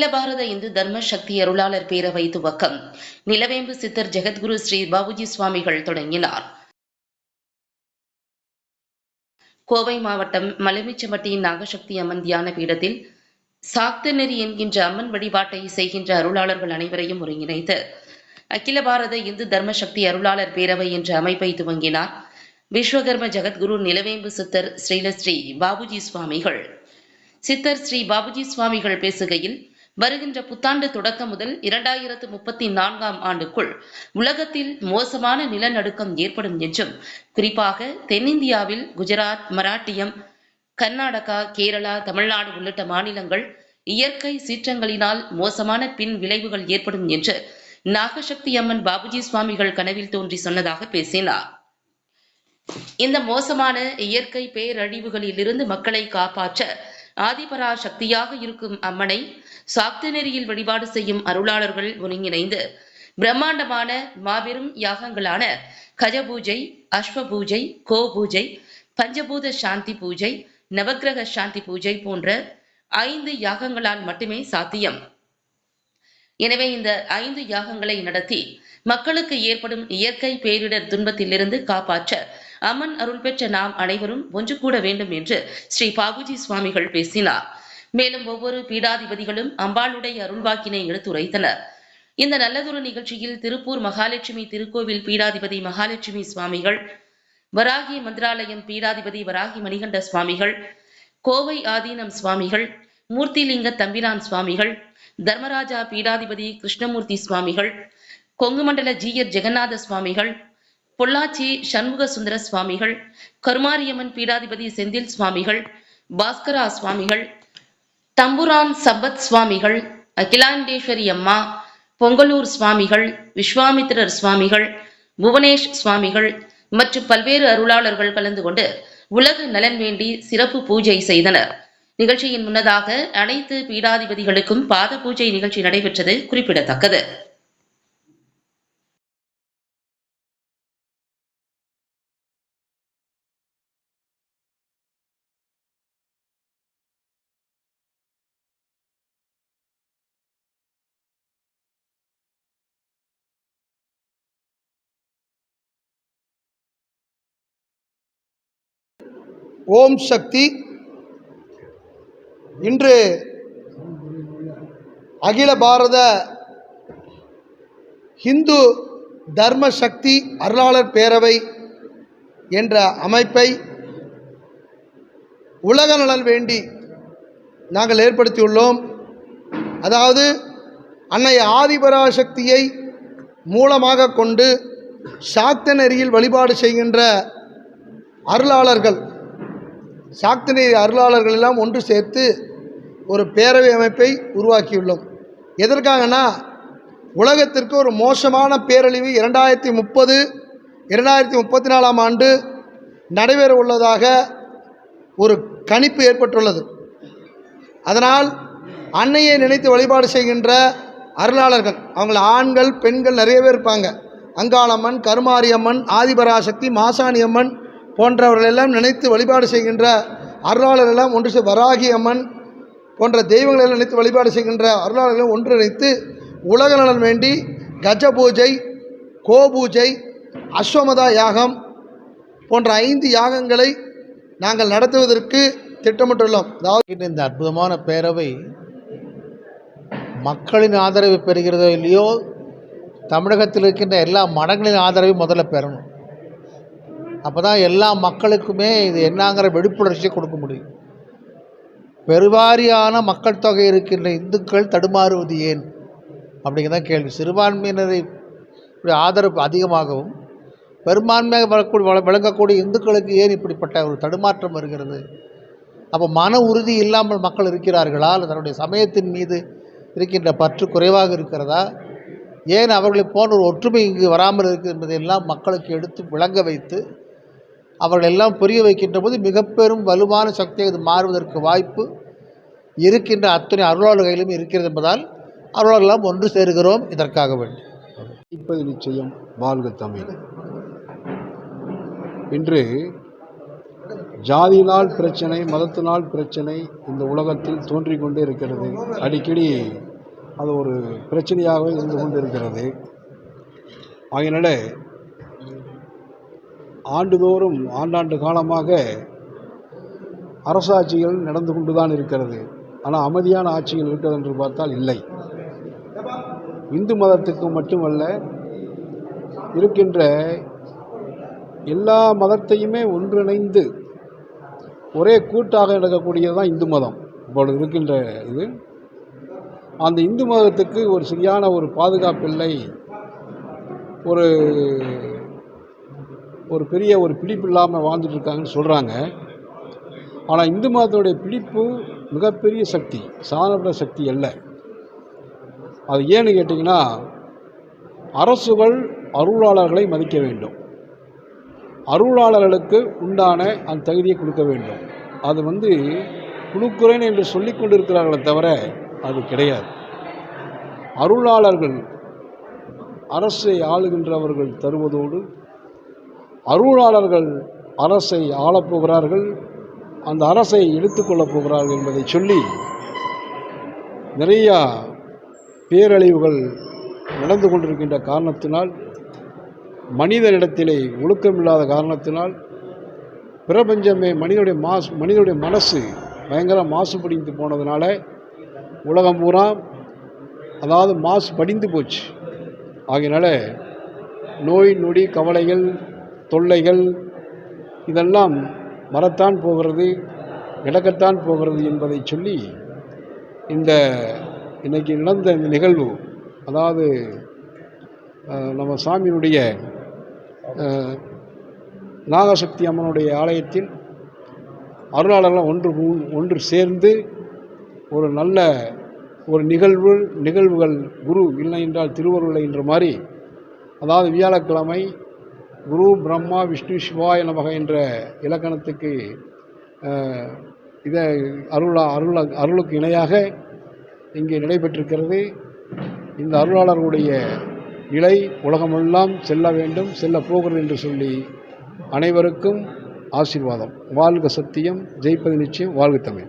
அகில பாரத இந்து தர்ம சக்தி அருளாளர் பேரவை துவக்கம். நிலவேம்பு சித்தர் ஜெகத்குரு ஸ்ரீ பாபுஜி சுவாமிகள் தொடங்கினார். கோவை மாவட்டம் மலைமிச்சம்பட்டி நாகசக்தி அம்மன் தியான பீடத்தில் சாக்த நெறி என்கின்ற அம்மன் வழிபாட்டை செய்கின்ற அருளாளர்கள் அனைவரையும் ஒருங்கிணைத்து அகில பாரத இந்து தர்ம சக்தி அருளாளர் பேரவை என்ற அமைப்பை துவங்கினார். விஸ்வகர்ம ஜெகத்குரு நிலவேம்பு சித்தர் ஸ்ரீலஸ்ரீ பாபுஜி சுவாமிகள். சித்தர் ஸ்ரீ பாபுஜி சுவாமிகள் பேசுகையில் வருகின்ற புத்தாண்டு தொடக்கம் முதல் இரண்டாயிரத்து முப்பத்தி நான்காம் ஆண்டுக்குள் உலகத்தில் மோசமான நிலநடுக்கம் ஏற்படும் என்றும் குறிப்பாக தென்னிந்தியாவில் குஜராத் மராட்டியம் கர்நாடகா கேரளா தமிழ்நாடு உள்ளிட்ட மாநிலங்கள் இயற்கை சீற்றங்களினால் மோசமான பின் விளைவுகள் ஏற்படும் என்று நாகசக்தி அம்மன் பாபுஜி சுவாமிகள் கனவில் தோன்றி சொன்னதாக பேசினார். இந்த மோசமான இயற்கை பேரழிவுகளிலிருந்து மக்களை காப்பாற்ற ஆதிபரா சக்தியாக இருக்கும் அம்மனை சாக்த நெறியில் வழிபாடு செய்யும் அருளாளர்கள் ஒருங்கிணைந்து பிரம்மாண்டமான மாபெரும் யாகங்களான கஜ பூஜை அஸ்வ பூஜை கோ பூஜை பஞ்சபூத சாந்தி பூஜை நவக்கிரக சாந்தி பூஜை போன்ற ஐந்து யாகங்களால் மட்டுமே சாத்தியம். எனவே இந்த ஐந்து யாகங்களை நடத்தி மக்களுக்கு ஏற்படும் இயற்கை பேரிடர் துன்பத்திலிருந்து காப்பாற்ற அம்மன் அருள் பெற்ற நாம் அனைவரும் ஒன்று கூட வேண்டும் என்று ஸ்ரீ பாபுஜி சுவாமிகள் பேசினார். மேலும் ஒவ்வொரு பீடாதிபதிகளும் அம்பாளுடைய அருள்வாக்கினை எடுத்துரைத்தனர். இந்த நல்லதொரு நிகழ்ச்சியில் திருப்பூர் மகாலட்சுமி திருக்கோவில் பீடாதிபதி மகாலட்சுமி சுவாமிகள் வராகி மந்திராலயம் பீடாதிபதி வராகி மணிகண்ட சுவாமிகள் கோவை ஆதீனம் சுவாமிகள் மூர்த்திலிங்க தம்பிரான் சுவாமிகள் தர்மராஜா பீடாதிபதி கிருஷ்ணமூர்த்தி சுவாமிகள் கொங்குமண்டல ஜீயர் ஜெகநாத சுவாமிகள் பொள்ளாச்சி சண்முக சுந்தர சுவாமிகள் கருமாரியம்மன் பீடாதிபதி செந்தில் சுவாமிகள் பாஸ்கரா சுவாமிகள் தம்புரான் சம்பத் சுவாமிகள் அகிலாண்டேஸ்வரி அம்மா பொங்கலூர் சுவாமிகள் விஸ்வாமித்திரர் சுவாமிகள் புவனேஷ் சுவாமிகள் மற்றும் பல்வேறு அருளாளர்கள் கலந்து கொண்டு உலக நலன் வேண்டி சிறப்பு பூஜை செய்தனர். நிகழ்ச்சியின் முன்னதாக அனைத்து பீடாதிபதிகளுக்கும் பாத பூஜை நிகழ்ச்சி நடைபெற்றது குறிப்பிடத்தக்கது. ஓம் சக்தி. இன்று அகில பாரத ஹிந்து தர்ம சக்தி அருளாளர் பேரவை என்ற அமைப்பை உலக நலன் வேண்டி நாங்கள் ஏற்படுத்தியுள்ளோம். அதாவது அன்னை ஆதிபராசக்தியை மூலமாக கொண்டு சாக்த நெறியில் வழிபாடு செய்கின்ற அருளாளர்கள். சாக்தினை அருளாளர்கள் எல்லாம் ஒன்று சேர்த்து ஒரு பேரவை அமைப்பை உருவாக்கியுள்ளோம். எதற்காகனா? உலகத்திற்கு ஒரு மோசமான பேரழிவு இரண்டாயிரத்தி முப்பது இரண்டாயிரத்தி முப்பத்தி நாலாம் ஆண்டு நடைபெற உள்ளதாக ஒரு கணிப்பு ஏற்பட்டுள்ளது. அதனால் அன்னையை நினைத்து வழிபாடு செய்கின்ற அருளாளர்கள் அவங்கள ஆண்கள் பெண்கள் நிறைய பேர் இருப்பாங்க. அங்காளம்மன் கருமாரியம்மன் ஆதிபராசக்தி மாசாணியம்மன் போன்றவர்களெல்லாம் நினைத்து வழிபாடு செய்கின்ற அருளாளரெல்லாம் ஒன்று வராகி அம்மன் போன்ற தெய்வங்களெல்லாம் நினைத்து வழிபாடு செய்கின்ற அருளாளர்களை ஒன்றிணைத்து உலக நலன் வேண்டி கஜ பூஜை கோபூஜை அஸ்வமதா யாகம் போன்ற ஐந்து யாகங்களை நாங்கள் நடத்துவதற்கு திட்டமிட்டுள்ளோம். அதாவது இந்த அற்புதமான பேரவை மக்களின் ஆதரவை பெறுகிறதோ இல்லையோ தமிழகத்தில் இருக்கின்ற எல்லா மடங்களின் ஆதரவையும் முதல்ல பெறணும். அப்போ தான் எல்லா மக்களுக்குமே இது என்னங்கிற விழிப்புணர்ச்சியை கொடுக்க முடியும். பெருவாரியான மக்கள் தொகை இருக்கின்ற இந்துக்கள் தடுமாறுவது ஏன்? அப்படிங்கிறதான் கேள்வி. சிறுபான்மையினரை ஆதரவு அதிகமாகவும் பெரும்பான்மையாக வரக்கூடிய வள- விளங்கக்கூடிய இந்துக்களுக்கு ஏன் இப்படிப்பட்ட ஒரு தடுமாற்றம் வருகிறது? அப்போ மன உறுதி இல்லாமல் மக்கள் இருக்கிறார்களா? அல்லது தன்னுடைய சமயத்தின் மீது இருக்கின்ற பற்று குறைவாக இருக்கிறதா? ஏன் அவர்களை போன்ற ஒரு ஒற்றுமை இங்கு வராமல் இருக்குது என்பதையெல்லாம் மக்களுக்கு எடுத்து விளங்க வைத்து அவர்கள் எல்லாம் புரிய வைக்கின்ற போது மிக பெரும் வலுவான சக்தியாக இது மாறுவதற்கு வாய்ப்பு இருக்கின்ற அத்தனை அருளாளர்களிலும் இருக்கிறது என்பதால் அருளாளெல்லாம் ஒன்று சேருகிறோம் இதற்காக வேண்டி. இப்பது நிச்சயம். வாழ்க தமிழ். இன்று ஜாதியினால் பிரச்சனை மதத்தினால் பிரச்சனை இந்த உலகத்தில் தோன்றிக் கொண்டே இருக்கிறது. அடிக்கடி அது ஒரு பிரச்சனையாகவே இருந்து கொண்டு இருக்கிறது ஆகையினால ஆண்டுதோறும் ஆண்டாண்டு காலமாக அரசாட்சிகள் நடந்து கொண்டு தான் இருக்கிறது. ஆனால் அமைதியான ஆட்சிகள் இருக்கிறது என்று பார்த்தால் இல்லை. இந்து மதத்துக்கு மட்டுமல்ல இருக்கின்ற எல்லா மதத்தையுமே ஒன்றிணைந்து ஒரே கூட்டாக நடக்கக்கூடியது தான் இந்து மதம். இப்பொழுது இருக்கின்ற இது. அந்த இந்து மதத்துக்கு ஒரு சரியான ஒரு பாதுகாப்பில்லை. ஒரு ஒரு பெரிய ஒரு பிடிப்பு இல்லாமல் வாழ்ந்துட்டு இருக்காங்கன்னு சொல்கிறாங்க ஆனால் இந்து மதத்தினுடைய பிடிப்பு மிகப்பெரிய சக்தி சாதாரண சக்தி அல்ல. அது ஏன்னு கேட்டிங்கன்னா அரசுகள் அருளாளர்களை மதிக்க வேண்டும். அருளாளர்களுக்கு உண்டான அந்த தகுதியை கொடுக்க வேண்டும். அது வந்து குழுக்குறேன் என்று சொல்லி கொண்டிருக்கிறார்களே தவிர அது கிடையாது. அருளாளர்கள் அரசை ஆளுகின்றவர்கள் தருவதோடு அருளாளர்கள் அரசை ஆளப்போகிறார்கள் அந்த அரசை எடுத்துக்கொள்ளப் போகிறார்கள் என்பதை சொல்லி நிறையா பேரழிவுகள் நடந்து கொண்டிருக்கின்ற காரணத்தினால் மனிதனிடத்திலே ஒழுக்கமில்லாத காரணத்தினால் பிரபஞ்சமே மனிதனுடைய மாசு மனிதனுடைய மனசு பயங்கர மாசு படிந்து போனதுனால உலகம் பூரா அதாவது மாசு படிந்து போச்சு. ஆகையினால நோய் நொடி கவலைகள் தொல்லைகள் இதெல்லாம் வரத்தான் போகிறது நடக்கத்தான் போகிறது என்பதை சொல்லி இந்த இன்றைக்கி நடந்த இந்த நிகழ்வு அதாவது நம்ம சாமியினுடைய நாகசக்தி அம்மனுடைய ஆலயத்தில் அருளாளர்கள் ஒன்று ஒன்று சேர்ந்து ஒரு நல்ல ஒரு நிகழ்வு நிகழ்வுகள் குரு இல்லை என்றால் திருவருளை என்ற மாதிரி அதாவது வியாழக்கிழமை குரு பிரம்மா விஷ்ணு சிவாய நமக என்ற இலக்கணத்துக்கு இதை அருளா அருள அருளுக்கு இணையாக இங்கே நடைபெற்றிருக்கிறது. இந்த அருளாளர்களுடைய நிலை உலகமெல்லாம் செல்ல வேண்டும் செல்ல போகிறது என்று சொல்லி அனைவருக்கும் ஆசீர்வாதம். வாழ்க சத்தியம் ஜெயிப்பது நிச்சயம் வாழ்க தமிழ்.